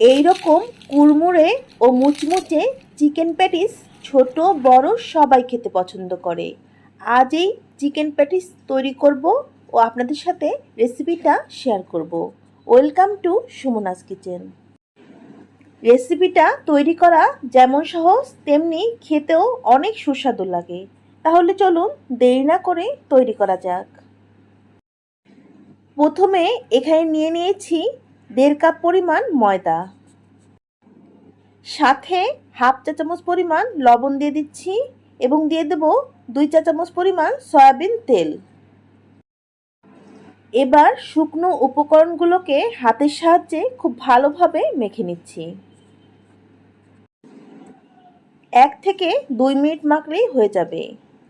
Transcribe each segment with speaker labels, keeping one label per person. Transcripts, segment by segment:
Speaker 1: এই রকম কুড়মুড়ে ও মুচমুচে চিকেন প্যাটিস ছোট, বড় সবাই খেতে পছন্দ করে। আজ এই চিকেন প্যাটিস তৈরি করব ও আপনাদের সাথে রেসিপিটা শেয়ার করব। Welcome to Sumana's kitchen. রেসিপিটা তৈরি করা যেমন সহজ, তেমনি খেতেও অনেক সুস্বাদু লাগে। তাহলে চলুন দেরি না করে তৈরি করা যাক। প্রথমে এখানে নিয়ে নিয়েছি দেড় কাপ পরিমাণ ময়দা। সাথে হাফ চা চামচ পরিমাণ লবণ দিয়ে দিচ্ছি এবং দিয়ে দেব দুই চা চামচ পরিমাণ সয়াবিন তেল। এবার শুকনো উপকরণগুলোকে হাতের সাহায্যে খুব ভালোভাবে মেখে নিচ্ছি। এক থেকে দুই মিনিট মাখলেই হয়ে যাবে।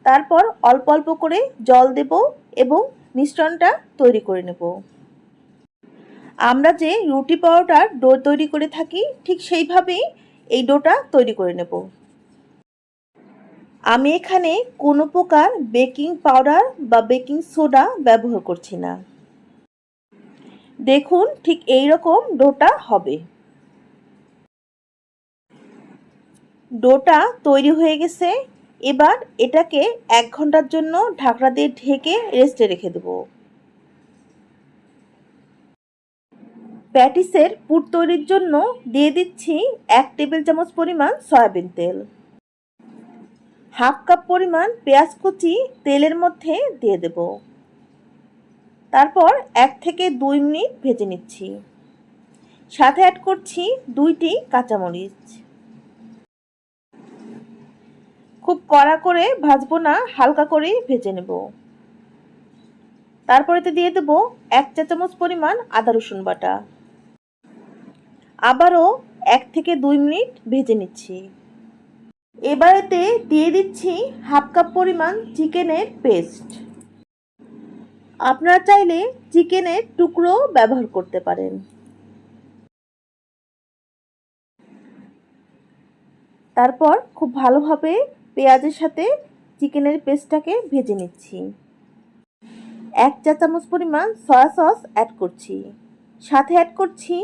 Speaker 1: তারপর অল্প অল্প করে জল দেব এবং মিশ্রণটা তৈরি করে নেব। আমরা যে রুটি পাউডার ডো তৈরি করে থাকি, ঠিক সেইভাবেই এই ডোটা তৈরি করে নেব। আমি এখানে কোনো প্রকার বেকিং পাউডার বা বেকিং সোডা ব্যবহার করছি না। দেখুন ঠিক এই রকম ডোটা হবে। ডোটা তৈরি হয়ে গেছে, এবার এটাকে এক ঘণ্টার জন্য ঢাকনা দিয়ে ঢেকে রেস্টে রেখে দেব। প্যাটিসের পুর তৈরির জন্য দিয়ে দিচ্ছি এক টেবিল চামচ পরিমাণ সয়াবিন তেল। হাফ কাপ পরিমাণ পেঁয়াজ কুচি তেলের মধ্যে দিয়ে দেব। তারপর এক থেকে দুই মিনিট ভেজে নিচ্ছি। সাথে অ্যাড করছি দুইটি কাঁচামরিচ। খুব কড়া করে ভাজবো না, হালকা করেই ভেজে নেব। তারপরেতে দিয়ে দেব এক চা চামচ পরিমাণ আদা রসুন বাটা। আবারও এক থেকে দুই মিনিট ভেজে নিচ্ছি। এবারেতে দিয়ে দিচ্ছি হাফ কাপ পরিমাণ চিকেনের পেস্ট। আপনারা চাইলে চিকেনের টুকরো ব্যবহার করতে পারেন। তারপর খুব ভালোভাবে পেঁয়াজের সাথে চিকেনের পেস্টটাকে ভেজে নিচ্ছি। এক চা চামচ পরিমাণ সয়া সস অ্যাড করছি। সাথে অ্যাড করছি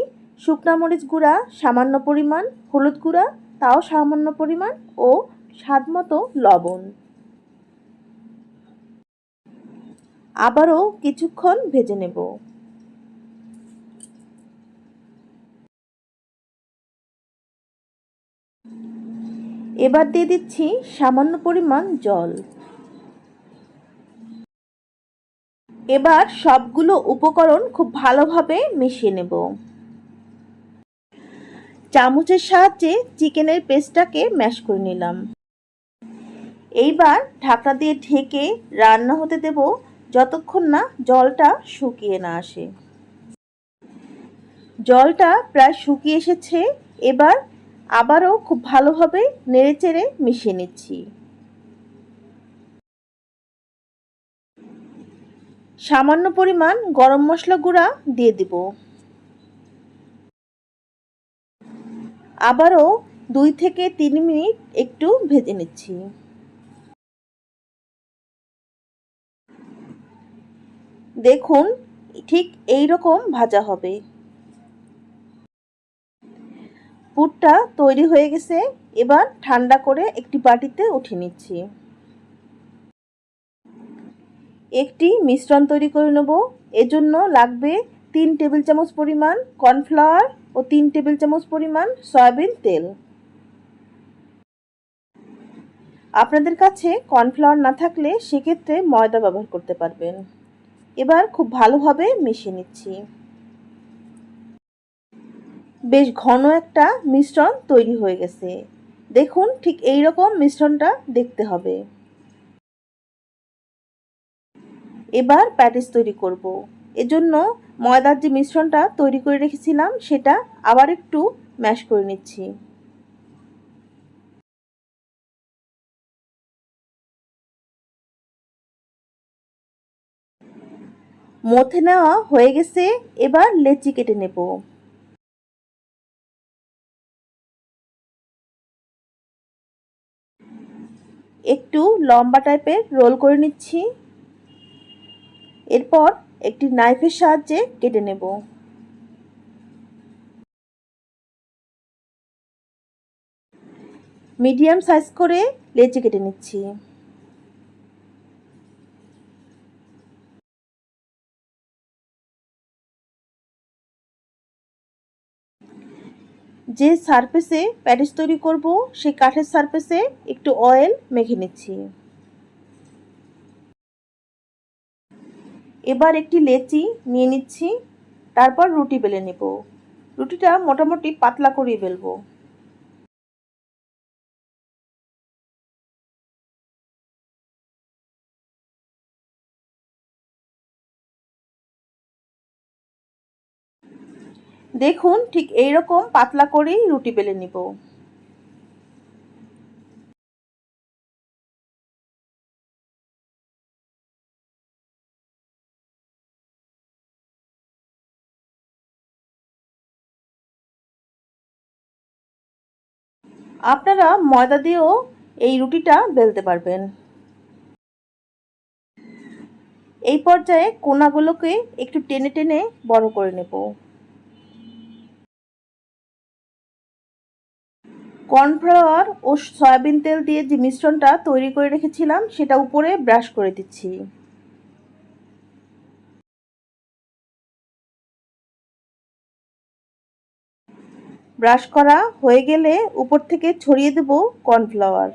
Speaker 1: শুকনা মরিচ গুঁড়া, সামান্য পরিমাণ হলুদ গুঁড়া, তাও সামান্য পরিমাণ ও স্বাদ মতো লবণ। আবারও কিছুক্ষণ ভেজে নেব। এবার দিয়ে দিচ্ছি সামান্য পরিমাণ জল। এবার সবগুলো উপকরণ খুব ভালোভাবে মিশিয়ে নেব। চামচের সাহায্যে চিকেনের পেস্টটাকে ম্যাশ করে নিলাম। এইবার ঢাকনা দিয়ে ঢেকে রান্না হতে দেব যতক্ষণ না জলটা শুকিয়ে না আসে। জলটা প্রায় শুকিয়ে এসেছে, এবার আবারও খুব ভালোভাবে নেড়েচেড়ে মিশিয়ে নিচ্ছি। সামান্য পরিমাণ গরম মশলা গুঁড়া দিয়ে দিব। আবারও দুই থেকে তিন মিনিট একটু ভেজে নিচ্ছি। দেখুন, ঠিক এই রকম ভাজা হবে। পুরটা তৈরি হয়ে গেছে, এবার ঠান্ডা করে একটি বাটিতে উঠিয়ে নিচ্ছি। একটি মিশ্রণ তৈরি করে নেব। এজন্য লাগবে তিন টেবিল চামচ পরিমাণ কর্নফ্লাওয়ার ও তিন টেবিল চামচ পরিমাণ সয়াবিন তেল। আপনাদের কাছে কর্নফ্লাওয়ার না থাকলে সেক্ষেত্রে ময়দা ব্যবহার করতে পারবেন। এবার খুব ভালোভাবে মিশিয়ে নিচ্ছি। বেশ ঘন একটা মিশ্রণ তৈরি হয়ে গেছে। দেখুন, ঠিক এই রকম মিশ্রণটা দেখতে হবে। এবার প্যাটিস তৈরি করব। এজন্য ময়দার যে মিশ্রণটা তৈরি করে রেখেছিলাম, সেটা আবার একটু ম্যাশ করে নিচ্ছি। মথে নেওয়া হয়ে গেছে, এবার লেচি কেটে নেব। একটু লম্বা টাইপের রোল করে নিচ্ছি। এরপর একটি নাইফের সাহায্যে কেটে নেব। মিডিয়াম সাইজ করে লেচি কেটে নিচ্ছি। যে সারফেসে প্যাটিস তৈরি করব, সেই কাঠের সারফেসে একটু অয়েল মেখে নিচ্ছি। এবার একটি লেচি নিয়ে নিচ্ছি, তারপর রুটি বেলে নেব। রুটিটা মোটামুটি পাতলা করিয়ে বেলবো। দেখুন, ঠিক এই রকম পাতলা করেই রুটি বেলে নিব। আপনারা ময়দা দিয়েও এই রুটিটা বেলতে পারবেন। এই পর্যায়ে কোনাগুলোকে একটু টেনে টেনে বড় করে নেব। কর্নফ্লাওয়ার ও সয়াবিন তেল দিয়ে যে মিশ্রণটা তৈরি করে রেখেছিলাম, সেটা উপরে ব্রাশ করে দিচ্ছি। ব্রাশ করা হয়ে গেলে উপর থেকে ছড়িয়ে দেব কর্নফ্লাওয়ার।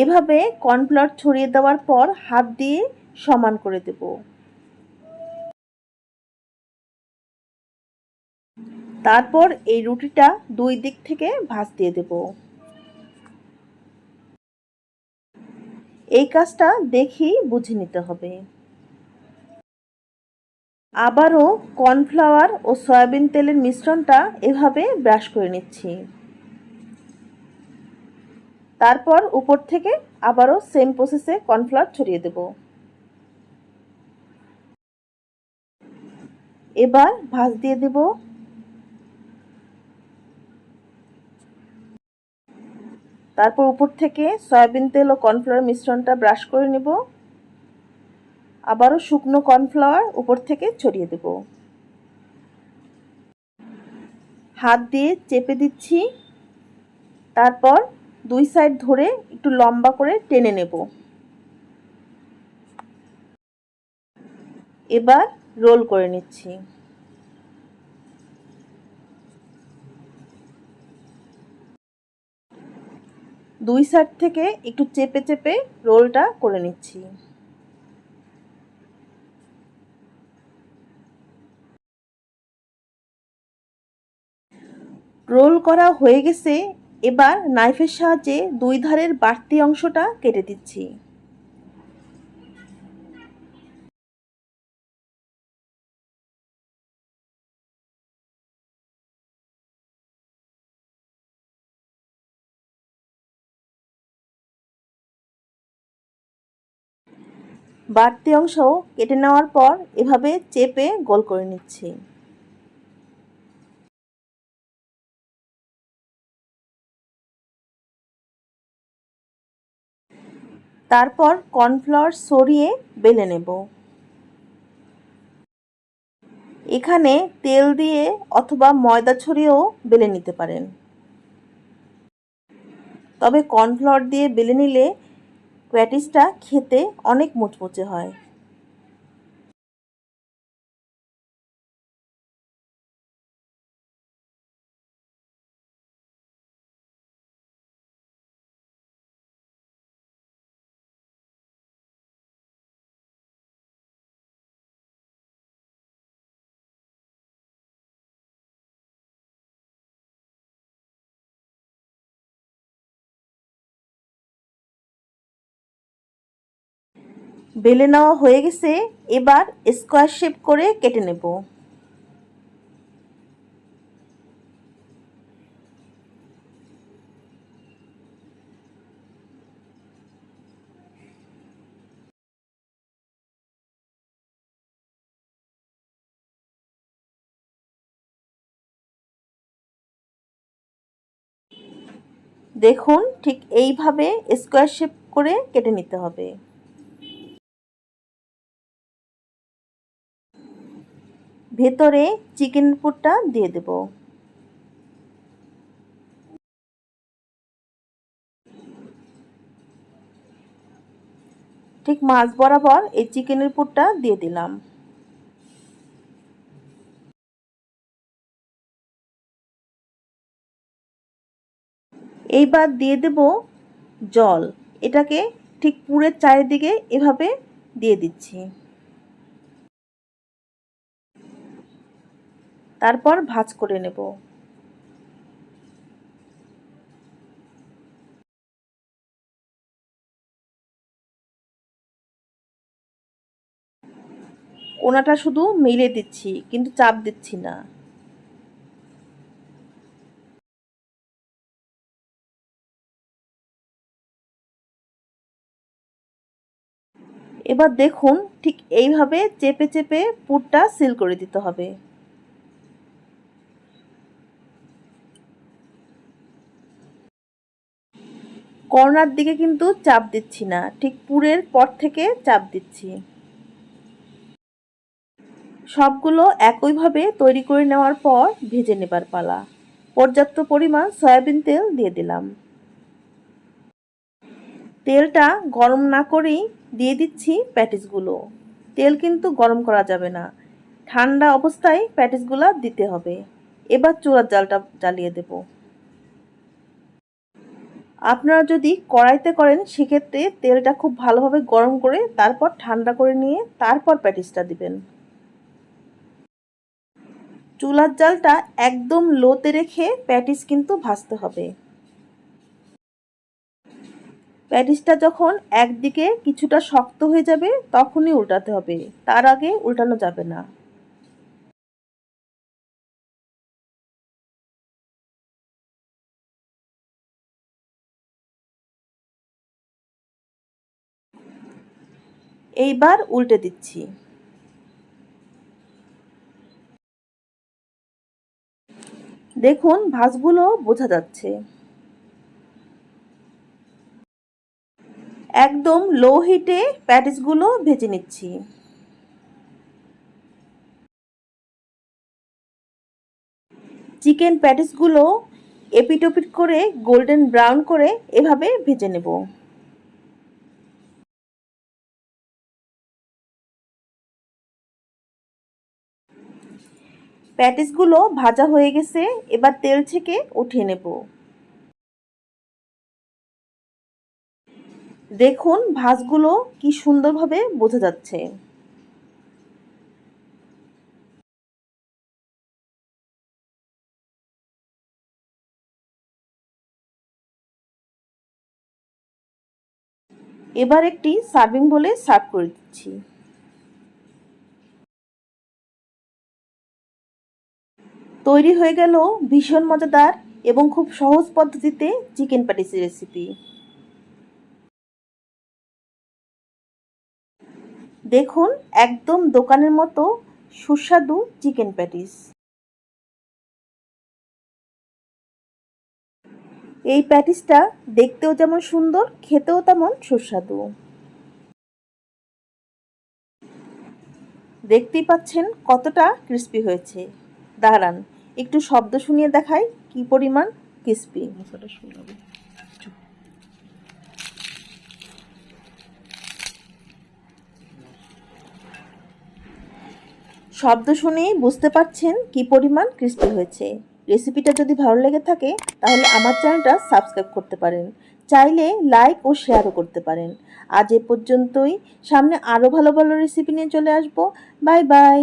Speaker 1: এভাবে কর্নফ্লাওয়ার ছড়িয়ে দেওয়ার পর হাত দিয়ে সমান করে দেব। তারপর এই রুটিটা দুই দিক থেকে ভাজ দিয়ে দেব। এই কাজটা দেখি বুঝে নিতে হবে। আবারও কর্নফ্লাওয়ার ও সয়াবিন তেলের মিশ্রণটা এভাবে ব্রাশ করে নিচ্ছি। তারপর উপর থেকে আবারও সেম প্রসেসে কর্নফ্লাওয়ার ছড়িয়ে দেব। এবার ভাজ দিয়ে দেব। তারপর উপর থেকে সয়াবিন তেল ও কর্নফ্লাওয়ার মিশ্রণটা ব্রাশ করে নেব। আবারও শুকনো কর্নফ্লাওয়ার উপর থেকে ছড়িয়ে দেব। হাত দিয়ে চেপে দিচ্ছি। তারপর দুই সাইড ধরে একটু লম্বা করে টেনে নেব। এবার রোল করে নিচ্ছি। দুই সাইড থেকে একটু চেপে চেপে রোলটা করে নিচ্ছি। রোল করা হয়ে গেছে, এবার নাইফের সাহায্যে দুই ধারের বাড়তি অংশটা কেটে দিচ্ছি। বাড়তি অংশ কেটে নেওয়ার পর এভাবে চেপে গোল করে নিচ্ছি। তারপর কর্নফ্লাওয়ার সরিয়ে বেলে নেব। এখানে তেল দিয়ে অথবা ময়দা ছড়িয়েও বেলে নিতে পারেন। তবে কর্নফ্লাওয়ার দিয়ে বেলে নিলে প্যাটিসটা খেতে অনেক মুচমুচে হয়। বেলে নেওয়া হয়ে গেছে, এবার স্কোয়ার শেপ করে কেটে নেব। দেখুন, ঠিক এইভাবে স্কোয়ার শেপ করে কেটে নিতে হবে। ভেতরে চিকেন পুরটা দিয়ে দেব। ঠিক মাছ বরাবর এই চিকেনের পুরটা দিয়ে দিলাম। এইবার দিয়ে দেব জল। এটাকে ঠিক পুরের চারিদিকে এভাবে দিয়ে দিচ্ছি। তারপর ভাজ করে নেব। কোনাটা শুধু মিলে দিচ্ছি, কিন্তু চাপ দিচ্ছি না। এবার দেখুন ঠিক এইভাবে চেপে চেপে পুরটা সিল করে দিতে হবে। কর্নার দিকে কিন্তু চাপ দিচ্ছি না। ঠিক পুরের পর থেকে চাপ দিচ্ছি। সবগুলো একইভাবে তৈরি করে নেওয়ার পর ভেজে নেবার পালা। পর্যাপ্ত পরিমাণ সয়াবিন তেল দিয়ে দিলাম। তেলটা গরম না করেই দিয়ে দিচ্ছি প্যাটিসগুলো। তেল কিন্তু গরম করা যাবে না। ঠান্ডা অবস্থায় প্যাটিসগুলো দিতে হবে। এবার চুলার জালটা জ্বালিয়ে দেব। আপনারা যদি কড়াইতে করেন, সেক্ষেত্রে তেলটা খুব ভালোভাবে গরম করে তারপর ঠান্ডা করে নিয়ে তারপর প্যাটিসটা দিবেন। চুলার জালটা একদম লোতে রেখে প্যাটিস কিন্তু ভাজতে হবে। প্যাটিসটা যখন একদিকে কিছুটা শক্ত হয়ে যাবে, তখনই উল্টাতে হবে। তার আগে উল্টানো যাবে না। এইবার উল্টে দিচ্ছি। দেখুন, ভাঁজগুলো বোঝা যাচ্ছে। একদম লো হিটে প্যাটিসগুলো ভেজে নিচ্ছি। চিকেন প্যাটিসগুলো এপিটোপিট করে, গোল্ডেন ব্রাউন করে এভাবে ভেজে নেব। প্যাটিসগুলো ভাজা হয়ে গেছে, এবার তেল থেকে উঠিয়ে নেব। দেখুন ভাঁজগুলো কি সুন্দরভাবে বোঝা যাচ্ছে। এবার একটি সার্ভিং বলে সার্ভ করে দিচ্ছি। তৈরি হয়ে গেল ভীষণ মজাদার এবং খুব সহজ পদ্ধতিতে চিকেন প্যাটিসি রেসিপি দেখুন, একদম দোকানের মতো সুস্বাদু চিকেন প্যাটিস এই প্যাটিসটা দেখতেও যেমন সুন্দর, খেতেও তেমন সুস্বাদু। দেখতেই পাচ্ছেন কতটা ক্রিস্পি হয়েছে। দাঁড়ান একটু শব্দ শুনিয়ে দেখাই কি পরিমাণ ক্রিস্পি। শব্দ শুনেই বুঝতে পারছেন কি পরিমাণ ক্রিস্পি হয়েছে। রেসিপিটা যদি ভালো লেগে থাকে তাহলে আমার চ্যানেলটা সাবস্ক্রাইব করতে পারেন। চাইলে লাইক ও শেয়ারও করতে পারেন। আজ এ পর্যন্তই। সামনে আরও ভালো ভালো রেসিপি নিয়ে চলে আসব। Bye bye.